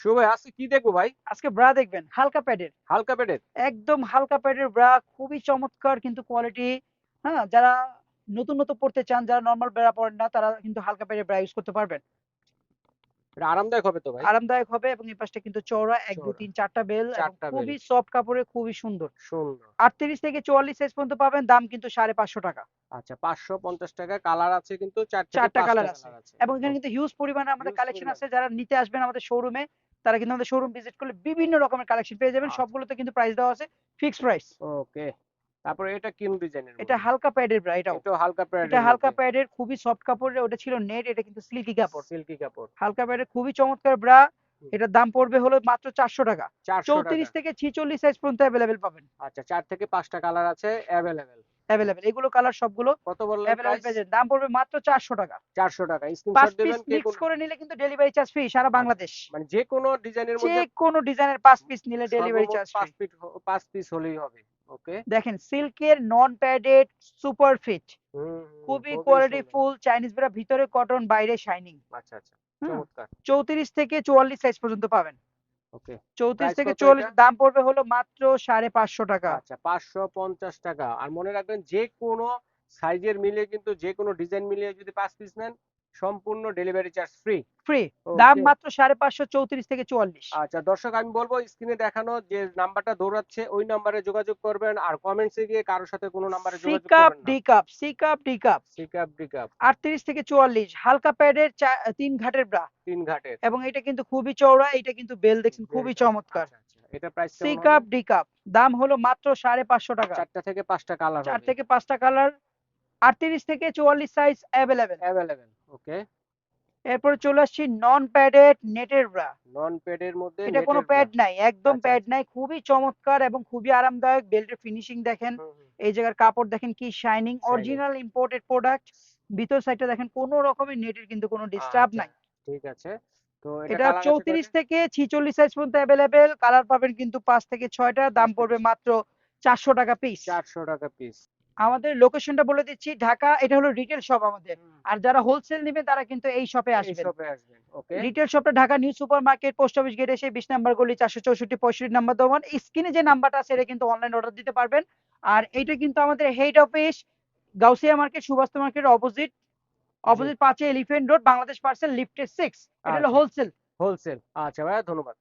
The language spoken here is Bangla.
ভাই আজকে কি দেখব ভাই? আজকে ব্রা দেখবেন হালকা প্যাডের হালকা পেটের একদম হালকা প্যাডের ব্রা খুবই চমৎকার কিন্তু কোয়ালিটি হ্যাঁ যারা নতুন নতুন পড়তে চান যারা নর্মাল ব্রা না তারা কিন্তু হালকা প্যাডের ব্রা ইউজ করতে পারবেন। আরামদায়ক হবে তো ভাই? আরামদায়ক হবে এবং এই পাশটা কিন্তু চওড়া এক দুই চওড়া। তিন চারটা বেল। খুবই সফট কাপড়ে খুবই সুন্দর। সুন্দর। আটত্রিশ থেকে চুয়াল্লিশ সাইজ পর্যন্ত পাবেন দাম কিন্তু সাড়ে পাঁচশো টাকা। আচ্ছা পাঁচশো পঞ্চাশ টাকা কালার আছে কিন্তু চারটা কালার আছে। এবং এখানে কিন্তু হিউজ পরিমাণে আমাদের কালেকশন আছে যারা নিতে আসবেন আমাদের শোরুমে তারা কিন্তু আমাদের শোরুম ভিজিট করলে বিভিন্ন রকমের কালেকশন পেয়ে যাবেন। আচ্ছা। সবগুলোতে কিন্তু প্রাইস দেওয়া আছে ফিক্সড প্রাইস ওকে তারপরে এটা কিন ডিজাইনের এটা হালকা প্যাডের ব্রা এটাও। এটা হালকা প্যাড এটা হালকা প্যাডের খুবই সফট কাপড়ের ওটা ছিল নেট এটা কিন্তু সিল্কি কাপড়। সিল্কি কাপড়। হালকা প্যাডের খুবই চমৎকার ব্রা এটার দাম পড়বে হলো মাত্র চারশো টাকা। চৌত্রিশ থেকে ছিচল্লিশ সাইজ পর্যন্ত অ্যাভেলেবেল পাবেন। আচ্ছা চার থেকে পাঁচটা কালার আছে অ্যাভেলেবেল অ্যাভেলেবেল এগুলো কালার সবগুলো কত বললেন অ্যাভেলেবেল পেয়ে দাম পড়বে মাত্র চারশো টাকা। চারশো টাকা। পাঁচ স্ক্রিনশট দিবেন কে মিক্স করে নিলে কিন্তু ডেলিভারি চার্জ ফ্রি সারা বাংলাদেশ। মানে যে কোনো ডিজাইনের মধ্যে যে কোনো ডিজাইনের পাঁচ পিস নিলে ডেলিভারি চার্জ ফ্রি পিস পাঁচ পিস হলেই হবে ওকে দেখেন সিল্কের নন প্যাডেড সুপার ফিট খুবই কোয়ালিটি ফুল চাইনিজ বেড়া ভিতরে কটন বাইরে শাইনিং আচ্ছা আচ্ছা চমৎকার। চৌত্রিশ থেকে চুয়াল্লিশ সাইজ পর্যন্ত পাবেন। ওকে চৌত্রিশ থেকে কত চুয়াল্লিশ এটা? দাম পড়বে হলো মাত্র সাড়ে পাঁচশো টাকা। আচ্ছা পাঁচশো পঞ্চাশ টাকা। আর মনে রাখবেন যে কোনো সাইজের মিলিয়ে কিন্তু যে কোনো ডিজাইন মিলিয়ে যদি পাঁচ পিস নেন সম্পূর্ণ ডেলিভারি চার্জ ফ্রি ফ্রি দাম মাত্র সাড়ে পাঁচশো চৌত্রিশ থেকে চুয়াল্লিশ। আচ্ছা দর্শক আমি বলব স্ক্রিনে দেখানো যে নাম্বারটা দৌড়াচ্ছে ওই নাম্বারে যোগাযোগ করবেন আর কমেন্টসে গিয়ে কারোর সাথে কোনো নাম্বারে সি যোগাযোগ করবেন ডি না cup C cup D cup C cup D cup আটত্রিশ থেকে চুয়াল্লিশ হালকা প্যাডের তিন ঘাটের ব্রা তিন ঘাটের। এবং এটা কিন্তু খুবই চওড়া এটা কিন্তু বেল দেখছেন খুবই চমৎকার। আচ্ছা, আচ্ছা। এটা price C cup D cup দাম হলো মাত্র সাড়ে পাঁচশো টাকা। চারটা থেকে পাঁচটা কালার চার থেকে পাঁচটা কালার আটত্রিশ থেকে চুয়াল্লিশ সাইজ অ্যাভেলেবেল অ্যাভেলেবেল ওকে এরপরে চলে আসছি নন প্যাডেড নেটের ব্রা নন প্যাডের মধ্যে এটা কোনো প্যাড নাই একদম আচ্ছা, প্যাড নাই খুবই চমৎকার এবং খুবই আরামদায়ক বেল্টের ফিনিশিং দেখেন। এই জায়গার কাপড় দেখেন কি শাইনিং অরিজিনাল ইম্পোর্টেড প্রোডাক্ট ভিতর সাইডটা দেখেন কোনো রকমের নেটের কিন্তু কোনো ডিস্টার্ব আচ্ছা, নাই। ঠিক আছে। তো এটা colour আছে চৌত্রিশ কয়টা? থেকে ছিচল্লিশ সাইজ পর্যন্ত অ্যাভেলেবেল কালার পাবেন কিন্তু পাঁচ থেকে ছয়টা দাম পড়বে মাত্র চারশো টাকা পিস চারশো টাকা পিস আমাদের লোকেশনটা বলে দিচ্ছি ঢাকা এটা হলো রিটেল শপ আমাদের। আর যারা হোলসেল নেবেন তারা কিন্তু এই শপে এই আসবেন। শপে আসবেন ওকে রিটেল শপটা Dhaka new super market post office gate এসে বিশ নাম্বার গলি চারশো চৌষট্টি পঁয়ষট্টি নাম্বার দোকান। স্ক্রিনে যে নাম্বারটা আছে এটা কিন্তু অনলাইন অর্ডার দিতে পারবেন। আর এটা কিন্তু আমাদের head office Gausia market Subhash market opposite opposite পাঁচে এলিফেন্ট রোড বাংলাদেশ পার্সেল লিফটের সিক্স এটা হলো আচ্ছা। হোলসেল হোলসেল আচ্ছা ভাইয়া ধন্যবাদ।